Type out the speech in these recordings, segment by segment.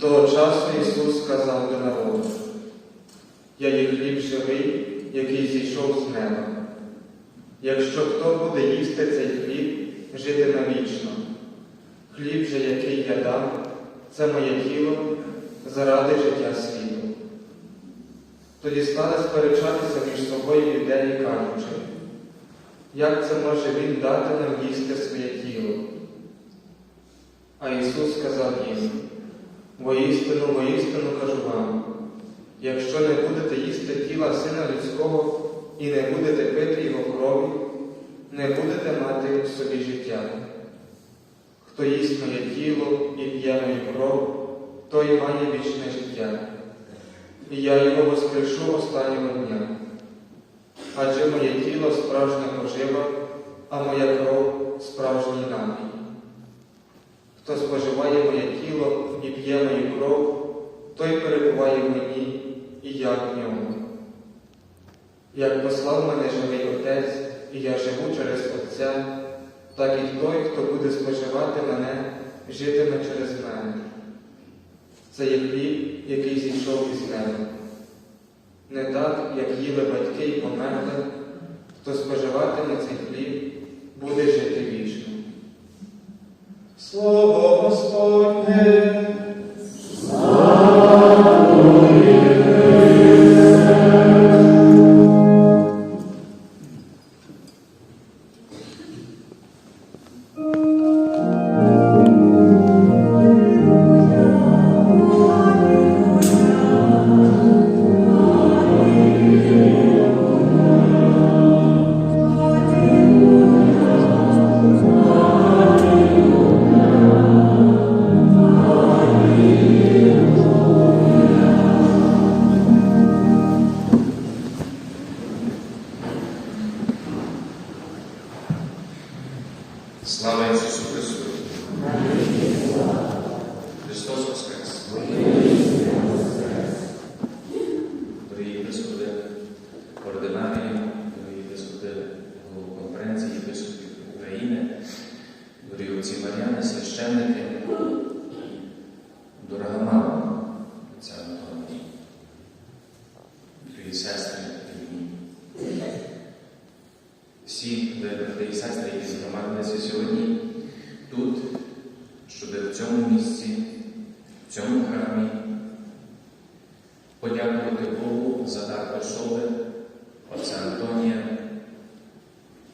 Того часу Ісус сказав до народу, Я є хліб живий, який зійшов з неба. Якщо хто буде їсти цей хліб, житиме вічно. Хліб же, який я дам, це моє тіло заради життя світу. Тоді стали сперечатися між собою юдеї, кажучи, як це може він дати нам їсти своє тіло? А Ісус сказав їм, Воістину, воістину кажу вам, якщо не будете їсти тіла Сина Людського і не будете пити Його крові, не будете мати в собі життя. Хто їсть моє тіло і п'є мою кров, той має вічне життя. І я його воскрешу останнього дня. Адже моє тіло справжня пожива, а моя кров справжній напій. Хто споживає моє тіло і п'є мою кров, той перебуває в мені, і я в ньому. Як послав мене живий Отець, і я живу через Отця, так і той, хто буде споживати мене, житиме через мене. Це є хліб, який зійшов із неба. Не так, як їли батьки і померли, хто споживатиме цей хліб, буде жити вічно. Слово Господнє. В цьому храмі подякувати Богу за дар особи, отця Антонія,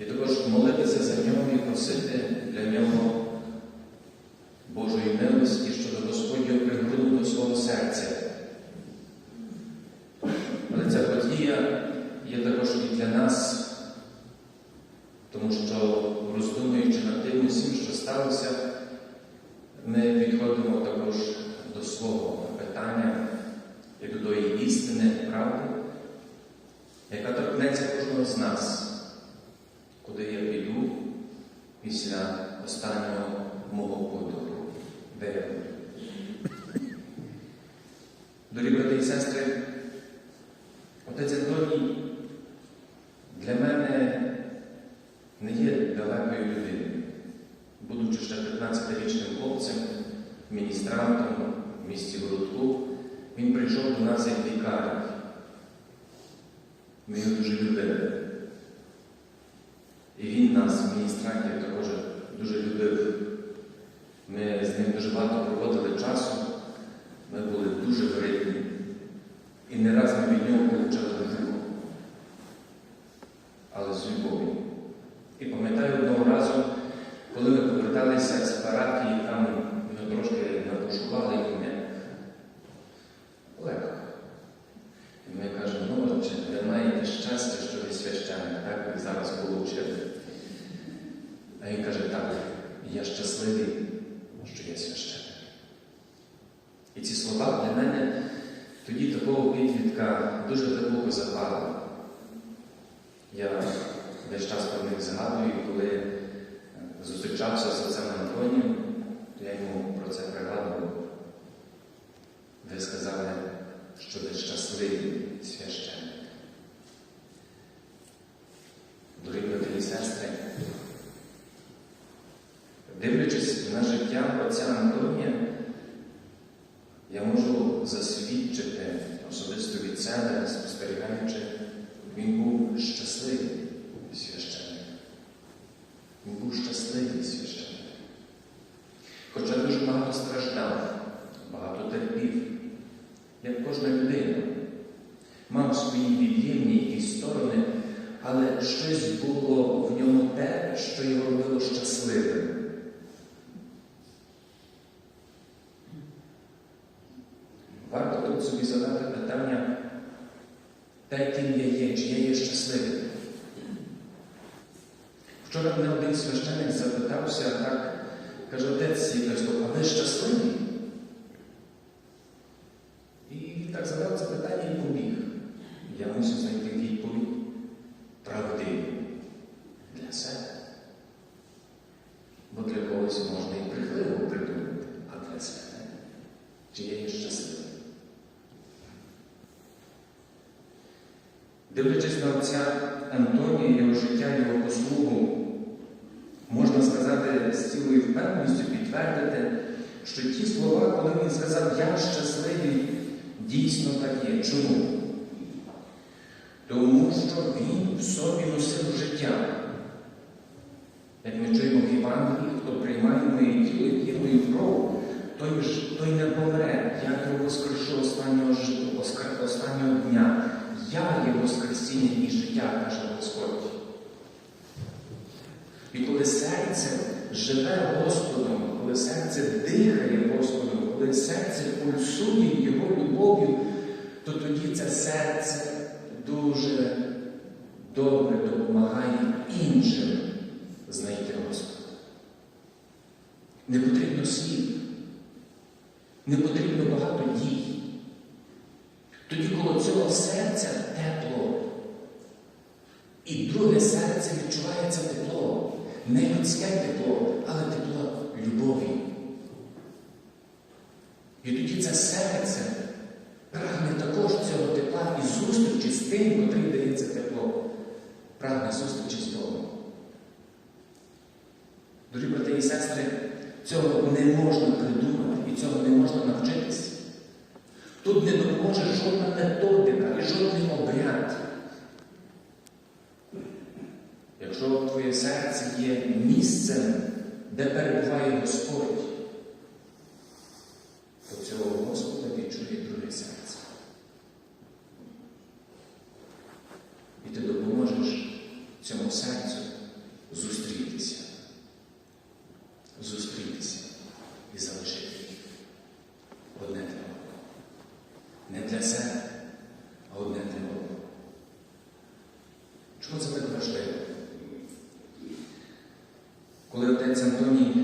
і також молитися за нього і просити для нього Божої милості, щоб Господь його до свого серця. Але ця подія є також і для нас. Тому що, роздумуючи над тим усім, що сталося, ми підходимо також до свого питання і до тої істини, правди, яка торкнеться кожного з нас, куди я піду після останнього мого подору. Де я буду. Дорогі брати і сестри, отець Антоній для мене не є далекою людиною. Будучи ще 15-річним хлопцем, міністрантом місті Городку, він прийшов до нас як лікар. Ми його дуже любили. І він нас, міністрантів, також дуже любив. Ми з ним дуже багато проводили часу, ми були дуже вредні. І не раз ми від нього получали любов. Але з любов'ю. І пам'ятаю одного разу, коли ми поверталися з парафії, там ми трошки напошували мене. Легко. І ми кажемо, ну отче, ви маєте щастя, що ви священник, так ви зараз получили. А він каже, так, я щасливий, що я священник. І ці слова для мене тоді такого підлітка дуже глибоко запали. Я весь час про них згадую, і коли е, зустрічався з отцем Антонієм, то я йому про це пригадував. Ви сказали, що ви щасливі священник. Дорогі брати і сестри, дивлячись на життя отця Антонія, я можу засвідчити особисто від себе, спостерігаючи, він був щасливий священник. Він був щасливий священник. Хоча дуже багато страждав, багато терпів, як кожна людина. Мав свої від'ємні якісь сторони, але щось було в ньому те, що його робило щасливим. Варто тут собі задати питання, те, ким я є, чи я є щасливим. Вчора мене один священник запитався, так, каже, отець Єпископ, а ви щасливі? І так задав це питання і побіг. Я мусив знайти відповідь правдиву для себе. Бо для когось можна і брехливо придумати, а для себе чи я є щасливий. Дивлячись на отця Антонія, його життя, його послугу, можна сказати з цілою впевненістю підтвердити, що ті слова, коли він сказав Я щасливий, дійсно так є. Чому? Тому що він в собі носив життя. Як ми чуємо в Євангелії, хто приймає моє тіло і мою кров, той, той не помре. Я його воскрешу останнього, останнього дня. Я є Воскресіння і життя, каже Господь. І коли серце живе Господом, коли серце дихає Господом, коли серце пульсує Його любов'ю, то тоді це серце дуже добре допомагає іншим знайти Господа. Не потрібно слів, не потрібно багато дій. Тоді коло цього серця тепло. І друге серце відчуває це тепло. Не людське тепло, але тепло любові. І тоді це серце прагне також цього тепла і зустрічі з тим, котрий дає це тепло. Прагне зустрічі з Богом. Дорогі брати і сестри, цього не можна придумати і цього не можна навчитися. Тут не допоможе жодна методика і жодний обряд. Якщо твоє серце є місцем, де перебуває Господь, то цього Господа відчує друге серце. І ти допоможеш цьому серцю зустрітися. Зустрітися і залишити одне для одного. Не для себе, а одне для одного. Чому це так Antonio.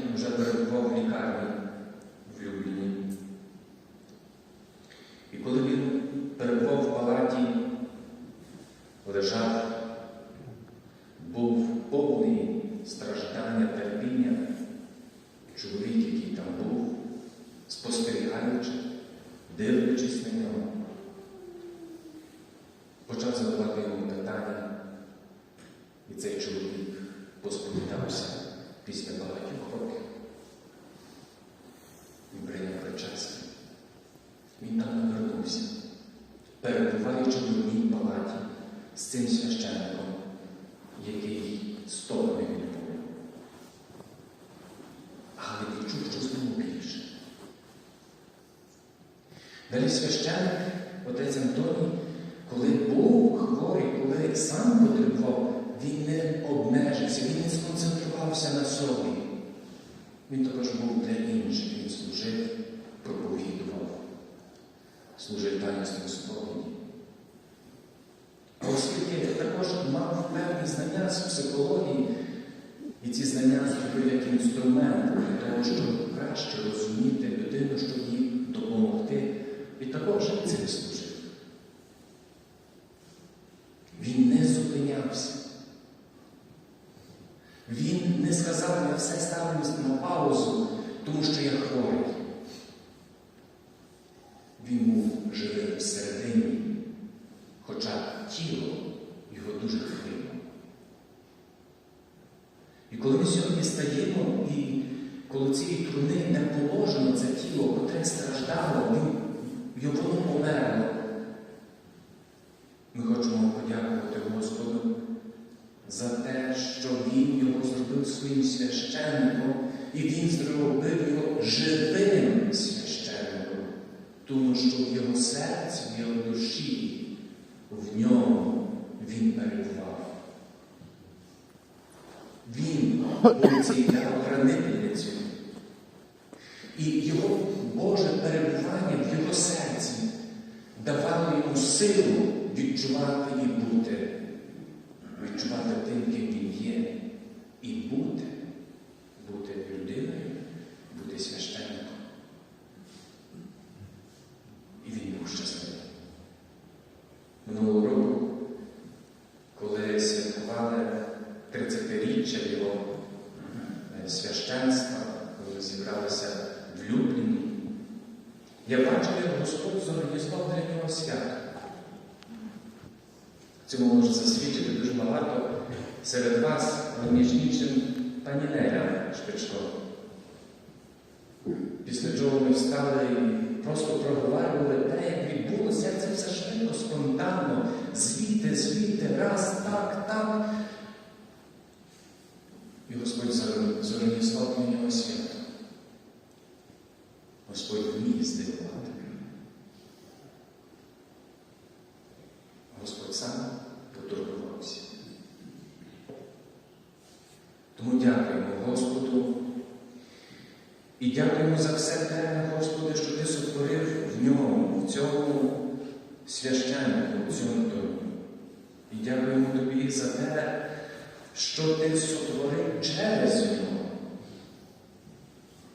Священник, отець Антоній, коли був хворий, коли сам потребував, він не обмежився, він не сконцентрувався на собі. Він також був для інших, він служив, проповідував, служив таїнством сповіді. Оскільки також мав певні знання з психології, і ці знання зробив як інструмент для того, щоб краще розуміти людину, щоб їй допомогти, і також цим служив. Він не зупинявся. Він не сказав, я все ставлю на паузу, тому що я хворий. Він був живий всередині, хоча тіло його дуже хвилювало. І коли ми сьогодні стаємо і коли цієї труни не положено це тіло, котре страждало, він, його померло. Ми хочемо подякувати Господу за те, що Він його зробив своїм священником, і Він зробив його живим священником, тому що в його серці, в його душі, в ньому він перебував. Він був цією хранительницю. І його Боже перебування в його серці давало йому силу відчувати і бути, відчувати тим, ким він є, і бути, людиною, бути священником. І він був щасливий. Минулого року, коли святкували 30-річчя його е, священства, коли зібралися в Любліні, я бачив, як Господь зорганізував для нього свято. Цьому може засвідчити дуже багато серед вас, між іншим, пані Неля Шпичко. Після чого ми встали і просто проговорювали те, як відбулося, як це все швидко, спонтанно, звідти, звідти, раз, так, так. І Господь зорг- зорганізував для нього свято. Господь вміє здивувати. Господь сам потурбувався. Тому дякуємо Господу і дякуємо за все те, Господи, що Ти сотворив в ньому, в цьому священнику, в цьому домі. І дякуємо Тобі за те, що Ти сотворив через нього.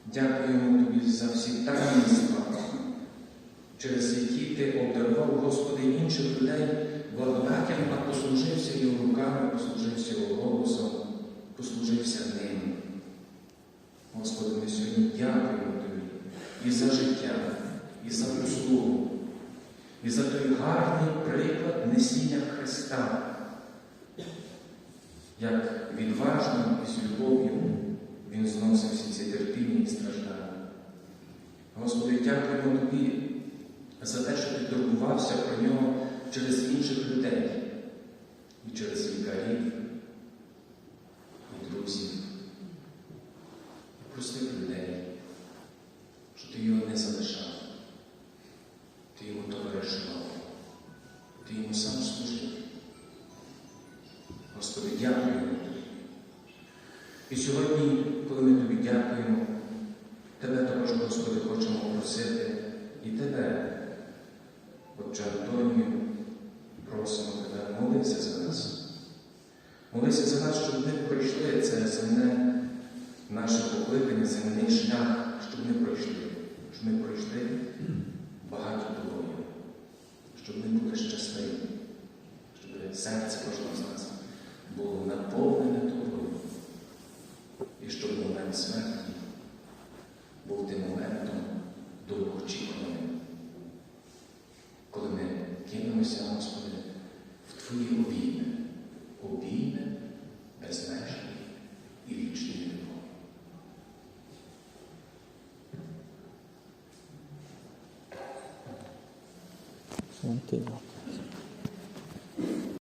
Дякуємо Тобі за всі таїнства, через які Ти обдарував, Господи, інших людей благодаттям, а послужився його руками, послужився його голосом, послужився ним. Господи, ми сьогодні дякуємо Тобі і за життя, і за послугу, і за той гарний приклад несіння Христа, як відважно і з любов'ю Він зносив всі ці терпіння і страждання. Господи, дякуємо Тобі за те, що Ти турбувався про нього через інших людей, І сьогодні, коли ми тобі дякуємо, тебе також, Господи, хочемо просити і тебе, Отче Антонію, просимо тебе, молися за нас. Молися за нас, щоб ми пройшли це земне, наше покликання, земний шлях, щоб ми пройшли, щоб ми пройшли багато тобою, щоб ми були щасливі, щоб серце кожного з нас було наповнене тобою. І щоб